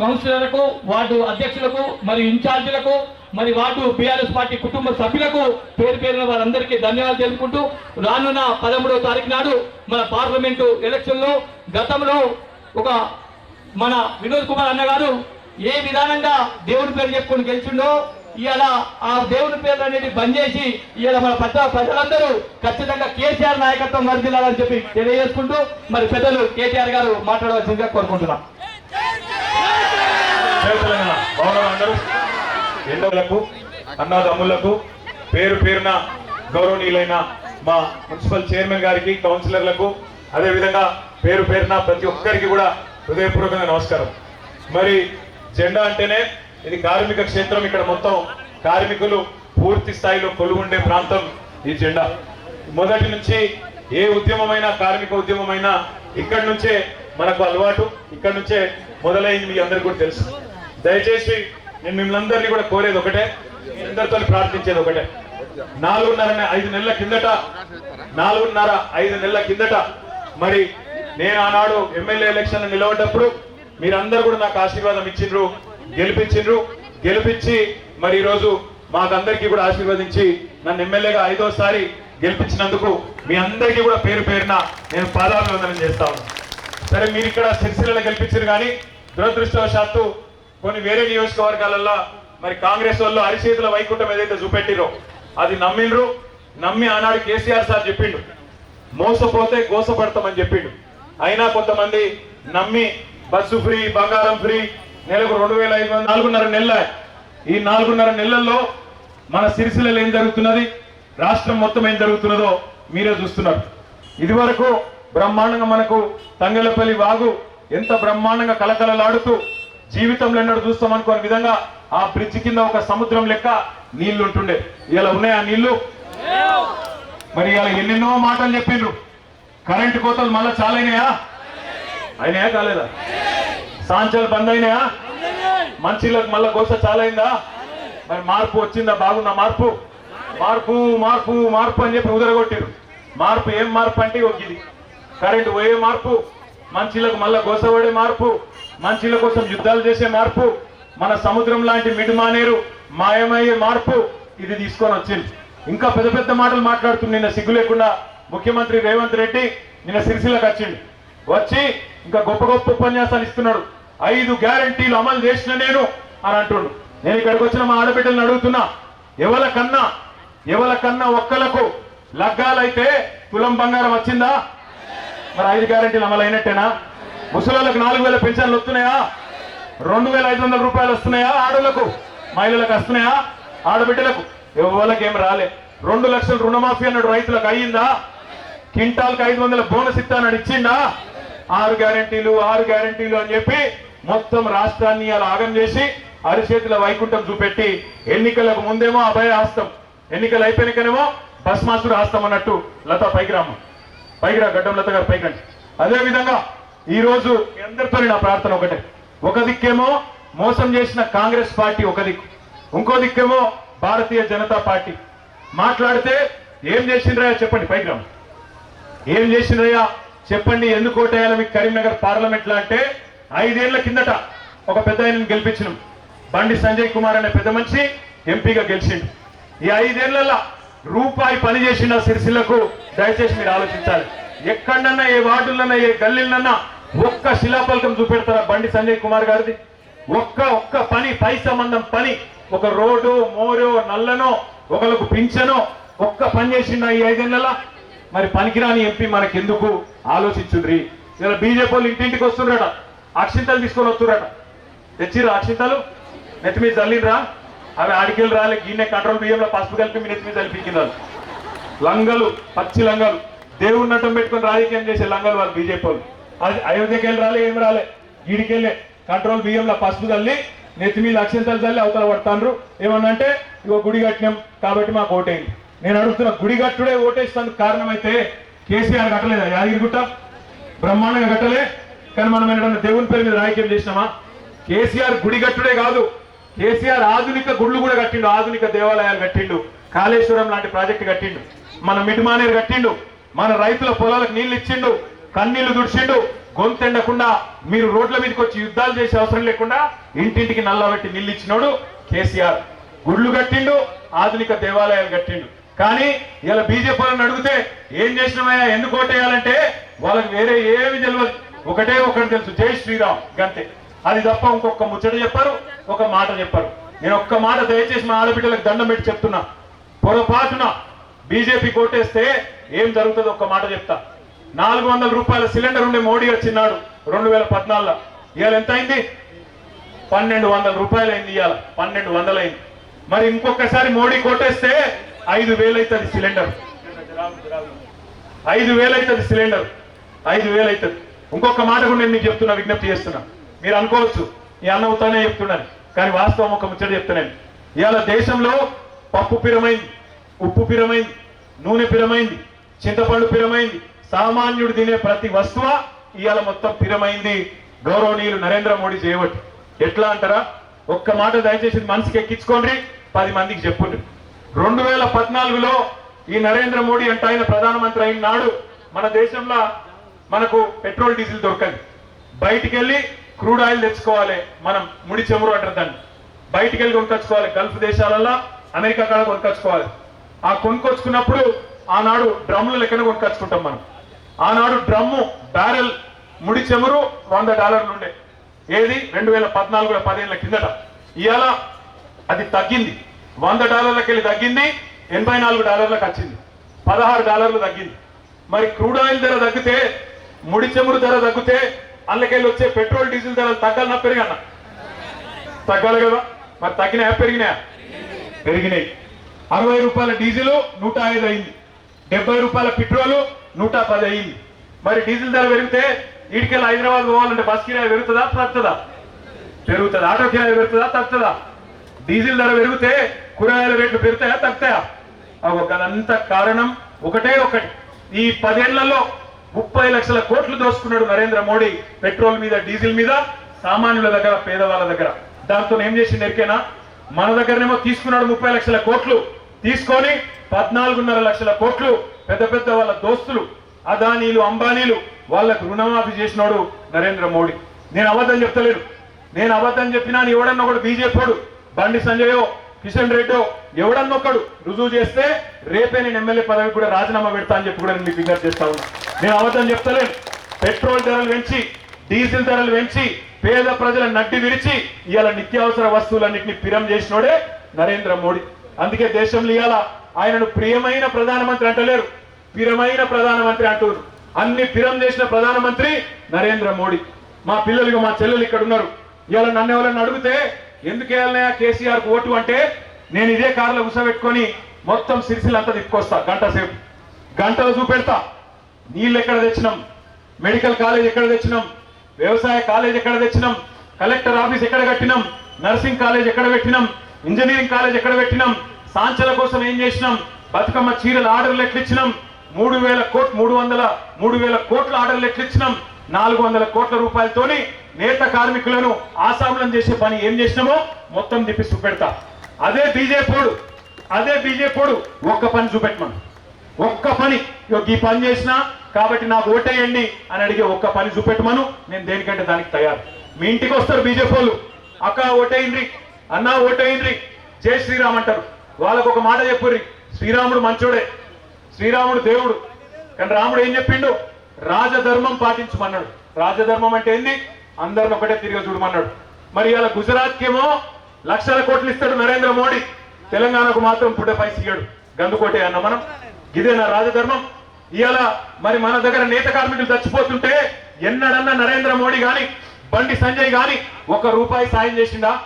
కౌన్సిలర్లకు ward అధ్యక్షులకు మరియు ఇన్ఛార్జీలకు మరి ward BRS party కుటుంబ సభ్యులకు పేరు పేరున వారందరికీ ధన్యవాదాలు తెలుపుకుంటూ రానున్న పదమూడవ తారీఖు నాడు మన పార్లమెంటు ఎలక్షన్లో గతంలో ఒక మన వినోద్ కుమార్ అన్న గారు ఏ విధానంగా దేవుని పేరు చెప్పుకొని గెలిచిండో ఇవాళ ఆ దేవుని పేర్లు అనేది బంద్ చేసి ఇవాళ మన పెద్ద ప్రజలందరూ ఖచ్చితంగా కేసీఆర్ నాయకత్వం వర్దిల్లాలని చెప్పి తెలియజేసుకుంటూ మరి పెద్దలు కేటీఆర్ గారు మాట్లాడవలసిందిగా కోరుకుంటున్నాం. తెలంగాణ బాగున్నారు అందరూ అన్నదమ్ములకు పేరు పేరున గౌరవనీయులైన మా మున్సిపల్ చైర్మన్ గారికి కౌన్సిలర్లకు అదేవిధంగా పేరు పేరున ప్రతి ఒక్కరికి కూడా హృదయపూర్వకంగా నమస్కారం. మరి జెండా అంటేనే ఇది కార్మిక క్షేత్రం ఇక్కడ మొత్తం కార్మికులు పూర్తి స్థాయిలో కొలువుండే ప్రాంతం ఈ జెండా. మొదటి నుంచి ఏ ఉద్యమమైనా కార్మిక ఉద్యమమైనా ఇక్కడి నుంచే మనకు అలవాటు ఇక్కడి నుంచే మొదలైంది మీ అందరికీ కూడా తెలుసు. దయచేసి నేను మిమ్మల్ని కూడా కోరేది ఒకటే అందరితో ప్రార్థించేది ఒకటే. నాలుగున్నర ఐదు నెలల కిందట నాలుగున్నర ఐదు నెలల కిందట మరి నేను ఆనాడు ఎమ్మెల్యే ఎలక్షన్ నిలబడ్డప్పుడు మీరందరూ కూడా నాకు ఆశీర్వాదం ఇచ్చిండ్రు గెలిపించిండ్రు. గెలిపించి మరి ఈరోజు మాకందరికీ కూడా ఆశీర్వదించి నన్ను ఎమ్మెల్యేగా ఐదోసారి గెలిపించినందుకు మీ అందరికీ కూడా పేరు పేరున నేను పాదాభివందనం చేస్తా ఉన్నాను సరే మీరు ఇక్కడ సిరిసిల్లలో గెలిపించారు కానీ దురదృష్టవశాత్తు కొన్ని వేరే నియోజకవర్గాలలో మరి కాంగ్రెస్ వాళ్ళు అరిచేతుల వైకుంఠం ఏదైతే చూపెట్టిరో అది నమ్మిండ్రు. నమ్మి ఆనాడు కేసీఆర్ సార్ చెప్పిండు మోసపోతే గోసపడతామని చెప్పిండు. అయినా కొంతమంది నమ్మి బస్సు ఫ్రీ బంగారం ఫ్రీ నెలకు రెండు వేల ఐదు వందల నాలుగున్నర నెలల ఈ నాలుగున్నర నెలల్లో మన సిరిసిల్లలో ఏం జరుగుతున్నది? రాష్ట్రం మొత్తం ఏం జరుగుతున్నదో మీరే చూస్తున్నారు. ఇదివరకు బ్రహ్మాండంగా మనకు తంగలపల్లి వాగు ఎంత బ్రహ్మాండంగా కలకలలాడుతూ జీవితంలో ఎన్నడూ చూస్తాం అనుకోని విధంగా ఆ బ్రిడ్జ్ కింద ఒక సముద్రం లెక్క నీళ్ళు ఉంటుండే. ఇలా ఉన్నాయా నీళ్ళు మరి ఇలా ఎన్నెన్నో మాటలు చెప్పిండ్రు. కరెంటు కోతలు మళ్ళా చాలా అయినాయా అయినాయా కాలేదా? సాంచలు బంద్ అయినాయా మంచిలకు మళ్ళా గోస చాలా అయిందా మరి మార్పు వచ్చిందా? బాగుందా మార్పు? మార్పు మార్పు మార్పు అని చెప్పి ఉదరగొట్టిరు. మార్పు ఏం మార్పు అంటే ఒక ఇది. కరెంటు పోయే మార్పు మంచిలకు మళ్ళా గోసపడే మార్పు మనుషుల కోసం యుద్ధాలు చేసే మార్పు మన సముద్రం లాంటి మిడిమానేరు మాయమయ్యే మార్పు ఇది తీసుకొని వచ్చింది. ఇంకా పెద్ద పెద్ద మాటలు మాట్లాడుతుంది నిన్న సిగ్గు లేకుండా ముఖ్యమంత్రి రేవంత్ రెడ్డి నిన్న సిరిసిల్లకు వచ్చింది వచ్చి ఇంకా గొప్ప గొప్ప ఉపన్యాసాలు ఇస్తున్నాడు. ఐదు గ్యారంటీలు అమలు చేసిన నేను అని అంటుండు. నేను ఇక్కడికి వచ్చిన మా ఆడబిడ్డలను అడుగుతున్నా ఎవల కన్నా ఎవల కన్నా ఒక్కలకు లగ్గాలైతే తులం బంగారం వచ్చిందా? మరి ఐదు గ్యారంటీలు అమలు అయినట్టేనా ముసలోళ్ళకి నాలుగు వేల పెన్షన్లు వస్తున్నాయా? రెండు వేల ఐదు వందల రూపాయలు వస్తున్నాయా? ఆడోళ్ళకు మహిళలకు వస్తున్నాయా? ఆడబిడ్డలకు. ఎవరికి ఏం రాలే. రెండు లక్షల రుణమాఫీ అన్నాడు రైతులకు. అయ్యిందా? కింటాల్కి ఐదు వందల బోనస్ ఇస్తానని ఇచ్చిందా? ఆరు గ్యారంటీలు ఆరు గ్యారంటీలు అని చెప్పి మొత్తం రాష్ట్రాన్ని అలా ఆగం చేసి అరిచేతుల వైకుంఠం చూపెట్టి ఎన్నికలకు ముందేమో అభయ హస్తం. ఎన్నికలు అయిపోయినాకనేమో భస్మాసుడు హస్తం అన్నట్టు లత పైకి రామ్మ పైకి రా గడ్డం లత గారు పైకి రండి. అదే ఈరోజు ఈ రోజు మీ అందరితో నా ప్రార్థన ఒకటే. ఒక దిక్కేమో మోసం చేసిన కాంగ్రెస్ పార్టీ ఒక దిక్కు. ఇంకో దిక్కేమో భారతీయ జనతా పార్టీ. మాట్లాడితే ఏం చేసిండ్రా చెప్పండి పైగ్రామ్ ఏం చేసిండ్రయ్యా చెప్పండి ఎందుకు ఓటేయాలి మీకు కరీంనగర్ పార్లమెంట్లో అంటే ఐదేళ్ళ కిందట ఒక పెద్ద ఆయనను గెలిపించినాం. బండి సంజయ్ కుమార్ అనే పెద్ద మనిషి ఎంపీగా గెలిచిండు. ఈ ఐదేళ్ళలో రూపాయి పని చేసిన సిరిసిల్లకు దయచేసి మీరు ఆలోచించాలి. ఎక్కడన్నా ఏ వార్డులన్నా ఏ గల్లీలన్నా ఒక్క శిలాఫలకం చూపెడతారా బండి సంజయ్ కుమార్ గారిది? ఒక్క ఒక్క పని పై సంబంధం పని. ఒక రోడ్డు మోరో నల్లనో ఒకరికి పింఛనో ఒక్క పని చేసిండ ఈ ఐదేళ్ళలో? మరి పనికిరాని ఎంపీ మనకెందుకు? ఆలోచించుండ్రి. ఇలా బీజేపీ వాళ్ళు ఇంటింటికి వస్తుండ్రట. అక్షింతలు తీసుకొని వస్తుర్రట తెచ్చిరా అక్షింతలు? నెత్తి మీద చల్లిండ్రా అవి ఆడికెళ్ళి రాలే గిన్నె కంట్రోల్ బియ్యంలో పసుపు కలిపి మీ నెత్తి మీద చల్లిపించినారు లంగలు పచ్చి లంగలు. దేవుడి అడ్డం పెట్టుకొని రాజకీయం చేసే లంగలు వాళ్ళు బీజేపీ వాళ్ళు. అయోధ్యకి వెళ్ళి రాలే ఏం రాలే. గీడికెళ్ళే. కంట్రోల్ బియ్యంలో పసుపు చల్లి నెత్తి మీద అక్షంతలు తల్లి అవతల పడతాండ్రు. ఏమన్నంటే ఇగో గుడి కట్టినాం కాబట్టి మాకు ఓటేయండి. నేను అడుగుతున్నా గుడి కట్టుడే ఓటేస్తాను కారణమైతే కేసీఆర్ కట్టలేదా? యాదగిరిగుట్ట బ్రహ్మాండంగా కట్టలే. కానీ మనం ఏంటంటే దేవుని పేరు మీద రాజకీయం చేసినామా? కేసీఆర్ గుడి కట్టుడే కాదు. కేసీఆర్ ఆధునిక గుళ్ళు కూడా కట్టిండు ఆధునిక దేవాలయాలు కట్టిండు కాళేశ్వరం లాంటి ప్రాజెక్టు కట్టిండు మన మిడ్మానేరు కట్టిండు మన రైతుల పొలాలకు నీళ్ళు ఇచ్చిండు కన్నీళ్ళు దుడిచిండు గొంతెండకుండా మీరు రోడ్ల మీదకి వచ్చి యుద్ధాలు చేసే అవసరం లేకుండా ఇంటింటికి నల్లబెట్టి నిల్లిచ్చినోడు కేసీఆర్. గుళ్ళు కట్టిండు ఆధునిక దేవాలయాలు కట్టిండు. కానీ ఇలా బీజేపీ వాళ్ళని అడిగితే ఏం చేసినామయ్యా ఎందుకు ఓటేయాలంటే వాళ్ళకి వేరే ఏమి తెలియదు ఒకటే ఒకటి తెలుసు జై శ్రీరామ్ గంతే. అది తప్ప ఇంకొక ముచ్చట చెప్పారు ఒక మాట చెప్పారు. నేను ఒక్క మాట దయచేసి మా ఆడబిడ్డలకు దండం పెట్టి చెప్తున్నా. పొరపాటున బీజేపీ కోటేస్తే ఏం జరుగుతుందో ఒక్క మాట చెప్తా. నాలుగు వందల రూపాయల సిలిండర్ ఉండే మోడీ వచ్చినాడు రెండు వేల పద్నాలుగులో. ఇవాళ ఎంత అయింది పన్నెండు వందల రూపాయలు అయింది ఇవాళ. పన్నెండు వందలు అయింది మరి ఇంకొకసారి మోడీ కొట్టేస్తే ఐదు వేలు అవుతుంది సిలిండర్. ఐదు వేలు అవుతుంది సిలిండర్. ఐదు వేలు అవుతుంది ఇంకొక మాట కూడా నేను మీకు చెప్తున్నా విజ్ఞప్తి చేస్తున్నా. మీరు అనుకోవచ్చు ఈ అన్నవుతానే చెప్తున్నాను కానీ వాస్తవం ఒక ముచ్చట చెప్తున్నాను. ఇవాళ దేశంలో పప్పు పిరమైంది ఉప్పు పిరమైంది నూనె పిరమైంది చింతపండు పిరమైంది సామాన్యుడు తినే ప్రతి వస్తువ ఇవాళ మొత్తం పిరమైంది గౌరవనీయులు నరేంద్ర మోడీ చేయబట్టి ఎట్లా అంటారా? ఒక్క మాట దయచేసి మనసుకి ఎక్కించుకోండి. పది మందికి చెప్పుండ్రి రెండు వేల పద్నాలుగులో ఈ నరేంద్ర మోడీ అంటే ఆయన ప్రధానమంత్రి అయిన నాడు మన దేశంలో మనకు పెట్రోల్ డీజిల్ దొరకదు. బయటికి వెళ్ళి క్రూడ్ ఆయిల్ తెచ్చుకోవాలి. మనం ముడి చెమురు అంటారు దాన్ని. బయటికి వెళ్ళి కొనుకొచ్చుకోవాలి. గల్ఫ్ దేశాలలో అమెరికా కాడ కొనుకొచ్చుకోవాలి. ఆ కొనుక్కొచ్చుకున్నప్పుడు ఆనాడు డ్రమ్ముల లెక్కన కొనుకొచ్చుకుంటాం మనం. ఆనాడు డ్రమ్ము బ్యారెల్ ముడి చెమురు వంద డాలర్లు ఉండే ఏది? రెండు వేల పద్నాలుగు పదిహేనుల కిందట. ఇవాళ అది తగ్గింది. వంద డాలర్లకు వెళ్ళి తగ్గింది ఎనభై నాలుగు డాలర్లకు వచ్చింది. పదహారు డాలర్లు తగ్గింది. మరి క్రూడ్ ఆయిల్ ధర తగ్గితే ముడి చెమురు ధర తగ్గితే అందుకెళ్ళి వచ్చే పెట్రోల్ డీజిల్ ధరలు తగ్గాలన్నా పెరిగన్నా తగ్గాలి కదా. మరి తగ్గినాయా పెరిగినాయా? పెరిగినాయి. అరవై రూపాయల డీజిల్ నూట ఐదు అయింది. డెబ్బై రూపాయల పెట్రోలు నూట పది అయింది మరి డీజిల్ ధర పెరిగితే ఈడికెళ్ళి హైదరాబాద్ పోవాలంటే బస్ కిరాయి పెరుగుతుందా? తగ్గుతుందా? పెరుగుతుంది. ఆటో కిరాయి పెరుగుతుందా? తగ్గుతుందా? డీజిల్ ధర పెరిగితే కూరగాయల రేట్లు పెరుగుతాయా? తగ్గుతాయా? అవి అదంతా కారణం ఒకటే ఒకటి. ఈ పదేళ్ళలో ముప్పై లక్షల కోట్లు దోసుకున్నాడు నరేంద్ర మోడీ పెట్రోల్ మీద డీజిల్ మీద సామాన్యుల దగ్గర పేదవాళ్ళ దగ్గర. దాంతో ఏం చేసింది ఎరికేనా? మన దగ్గరనేమో తీసుకున్నాడు ముప్పై లక్షల కోట్లు. తీసుకొని పద్నాలుగున్నర లక్షల కోట్లు పెద్ద పెద్ద వాళ్ళ దోస్తులు అదానీలు అంబానీలు వాళ్ళకు రుణమాఫీ చేసినాడు నరేంద్ర మోడీ. నేను అబద్ధం చెప్తలేను. నేను అబద్ధం చెప్పినా ఎవడన్నా ఒకడు బీజేపీడు బండి సంజయో కిషన్ రెడ్డో ఎవడన్నా ఒకడు రుజువు చేస్తే రేపే నేను ఎమ్మెల్యే పదవి కూడా రాజీనామా పెడతా అని చెప్పి కూడా నేను మీకు విజ్ఞప్తి చేస్తా ఉన్నా. నేను అబద్ధం చెప్తలేను. పెట్రోల్ ధరలు పెంచి డీజిల్ ధరలు పెంచి పేద ప్రజల నడ్డి విరిచి ఇవాళ నిత్యావసర వస్తువులన్నింటినీ పిరం చేసినోడే నరేంద్ర మోడీ. అందుకే దేశంలో ఇవాళ ఆయనను ప్రియమైన ప్రధానమంత్రి అంటలేరు. పిరమైన ప్రధానమంత్రి అంటున్నారు అన్ని పిరం చేసిన ప్రధానమంత్రి నరేంద్ర మోడీ. మా పిల్లలు మా చెల్లెలు ఇక్కడ ఉన్నారు. ఇవాళ నన్ను ఎవరైనా అడిగితే ఎందుకు వేయాలన్నా కేసీఆర్ ఓటు? అంటే నేను ఇదే కారులో ఉసబెట్టుకొని మొత్తం సిరిసిల్ అంతా తిప్పుకొస్తా గంట సేపు. గంటలు చూపెడతా. నీళ్ళు ఎక్కడ తెచ్చినాం? మెడికల్ కాలేజ్ ఎక్కడ తెచ్చినాం? వ్యవసాయ కాలేజ్ ఎక్కడ తెచ్చినాం? కలెక్టర్ ఆఫీస్ ఎక్కడ కట్టినాం? నర్సింగ్ కాలేజ్ ఎక్కడ పెట్టినాం? ఇంజనీరింగ్ కాలేజ్ ఎక్కడ పెట్టినాం? సాంచల కోసం ఏం చేసినాం? బతుకమ్మ చీరల ఆర్డర్లు ఎట్లిచ్చినాం? మూడు వేల కోట్ మూడు వందల మూడు వేల కోట్ల ఆర్డర్లు ఎట్లిచ్చినాం? నాలుగు వందల కోట్ల రూపాయలతోని నేత కార్మికులను ఆసాములను చేసే పని ఏం చేసినామో మొత్తం తిప్పి చూపెడతా అదే బీజేపీడు అదే బీజేపీడు ఒక్క పని చూపెట్టమను. ఒక్క పని. ఈ పని చేసినా కాబట్టి నాకు ఓటేయండి అని అడిగే ఒక్క పని చూపెట్టమను. నేను దేనికంటే దానికి తయారు. మీ ఇంటికి వస్తారు బీజేపీ వాళ్ళు అక్క ఓటేయండి అన్న ఓటేయండి జై శ్రీరామ్ అంటారు. వాళ్ళకు ఒక మాట చెప్పుర్రి. శ్రీరాముడు మంచోడే. శ్రీరాముడు దేవుడు. కానీ రాముడు ఏం చెప్పిండు? రాజధర్మం పాటించమన్నాడు. రాజధర్మం అంటే ఏంది? అందరిని ఒకటే తిరిగి చూడమన్నాడు. మరి ఇలా గుజరాత్కేమో లక్షల కోట్లు ఇస్తాడు నరేంద్ర మోడీ. తెలంగాణకు మాత్రం పుట్టే పైసి గందుకోటే అన్న మనం. ఇదేనా రాజధర్మం? ఇవాళ మరి మన దగ్గర నేత కార్మికులు చచ్చిపోతుంటే ఎన్నడన్నా నరేంద్ర మోడీ గాని బండి సంజయ్ గాని ఒక రూపాయి సాయం చేసిండా?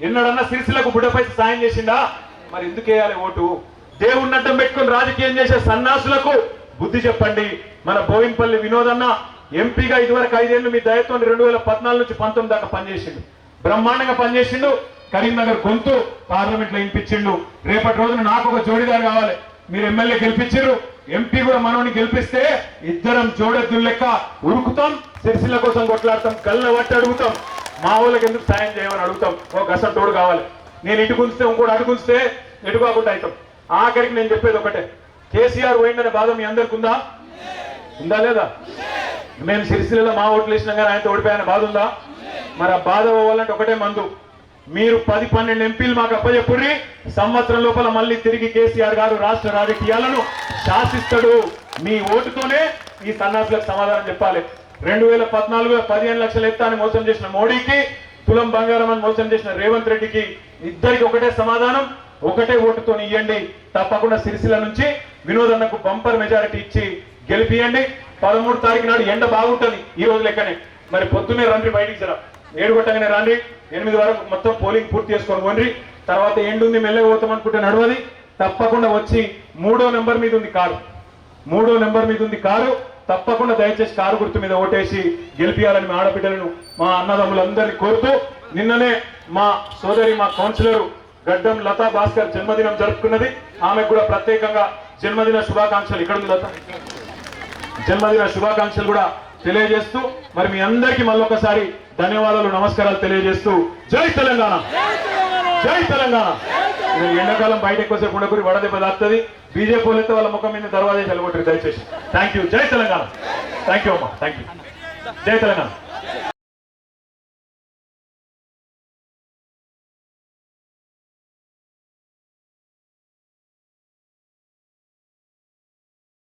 ఎన్నడన్నా సిరిసిలకు బుడ్డపై సాయం చేసిండా? మరి ఎందుకు వేయాలి ఓటు? దేవుణ్ణి అడ్డం పెట్టుకుని రాజకీయం చేసే సన్నాసులకు బుద్ధి చెప్పండి. మన బోయిన్పల్లి వినోదన్న ఎంపీగా ఇదివరకు ఐదేళ్ళు మీ దయతో రెండు వేల పద్నాలుగు నుంచి పంతొమ్మిది దాకా పనిచేసిండు. బ్రహ్మాండంగా పనిచేసిండు. కరీంనగర్ గొంతు పార్లమెంట్లో వినిపించిండు రేపటి రోజున నాకు ఒక జోడిదారు కావాలి. మీరు ఎమ్మెల్యే గెలిపించారు ఎంపీ కూడా మనోని గెలిపిస్తే ఇద్దరం జోడెద్దులు లెక్క ఉరుకుతాం సిరిసిల్ల కోసం కొట్లాడతాం కళ్ళ పట్టి అడుగుతాం. మా వాళ్ళకి ఎందుకు సాయం చేయమని అడుగుతాం. ఓ గసతోడు కావాలి. నేను ఇటు గుంజితే ఇంకోటి అటు గుంజితే ఎటు కాకుండా అవుతాం. ఆఖరికి నేను చెప్పేది ఒకటే. కేసీఆర్ పోయిందనే బాధ మీ అందరికి ఉందా? ఉందా లేదా? మేము సిరిసిల్లలో మా ఓట్లు వేసినాం కానీ ఆయనతో ఓడిపోయిన బాధ ఉందా? మరి ఆ బాధ పోవాలంటే ఒకటే మందు. మీరు పది పన్నెండు ఎంపీలు మాకు అప్పచెప్పుర్రి సంవత్సరం లోపల మళ్ళీ తిరిగి కేసీఆర్ గారు రాష్ట్ర రాజకీయాలను శాసిస్తాడు. మీ ఓటుతోనే ఈ సన్నాసులకు సమాధానం చెప్పాలి. రెండు వేల పద్నాలుగు పదిహేను లక్షలు ఎత్తాన్ని మోసం చేసిన మోడీకి కులం బంగారం అని మోసం చేసిన రేవంత్ రెడ్డికి ఇద్దరికి ఒకటే సమాధానం ఒకటే ఓటుతో ఇవ్వండి తప్పకుండా సిరిసిల్ల నుంచి వినోద్ అన్నకు బంపర్ మెజారిటీ ఇచ్చి గెలిపియండి. పదమూడు తారీఖు నాడు ఎండ బాగుంటుంది ఈ రోజు లెక్కనే. మరి పొద్దున్నే రండి బయటికి జర. ఏడు కొట్టగానే రండి. ఎనిమిది వరకు మొత్తం పోలింగ్ పూర్తి చేసుకొని పోండి. తర్వాత ఎండుంది మెల్లగా పోతాం అనుకుంటే నడవది. తప్పకుండా వచ్చి మూడో నెంబర్ మీద ఉంది కారు. మూడో నెంబర్ మీద ఉంది కారు. తప్పకుండా దయచేసి కారు గుర్తు మీద ఓటేసి గెలిపియాలని మా ఆడబిడ్డలను మా అన్నదమ్ములందరినీ కోరుతూ నిన్ననే మా సోదరి మా కౌన్సిలర్ గడ్డం లతా భాస్కర్ జన్మదినం జరుపుకున్నది. ఆమెకు కూడా ప్రత్యేకంగా జన్మదిన శుభాకాంక్షలు. ఇక్కడ ఉంది లత. జన్మదిన శుభాకాంక్షలు కూడా తెలియజేస్తూ మరి మీ అందరికీ మళ్ళొకసారి ధన్యవాదాలు నమస్కారాలు తెలియజేస్తూ. జై తెలంగాణ! జై తెలంగాణ! ఎండాకాలం బయట ఎక్కువసేపు ఉండకూరి వడదెబ్బ దాస్తుంది బీజేపీ వాళ్ళతో వాళ్ళ ముఖం మీద దర్వాజా చల్లగొట్టరు దయచేసి. థ్యాంక్ యూ జై తెలంగాణ. థ్యాంక్ యూ అమ్మా. థ్యాంక్ యూ జై తెలంగాణ.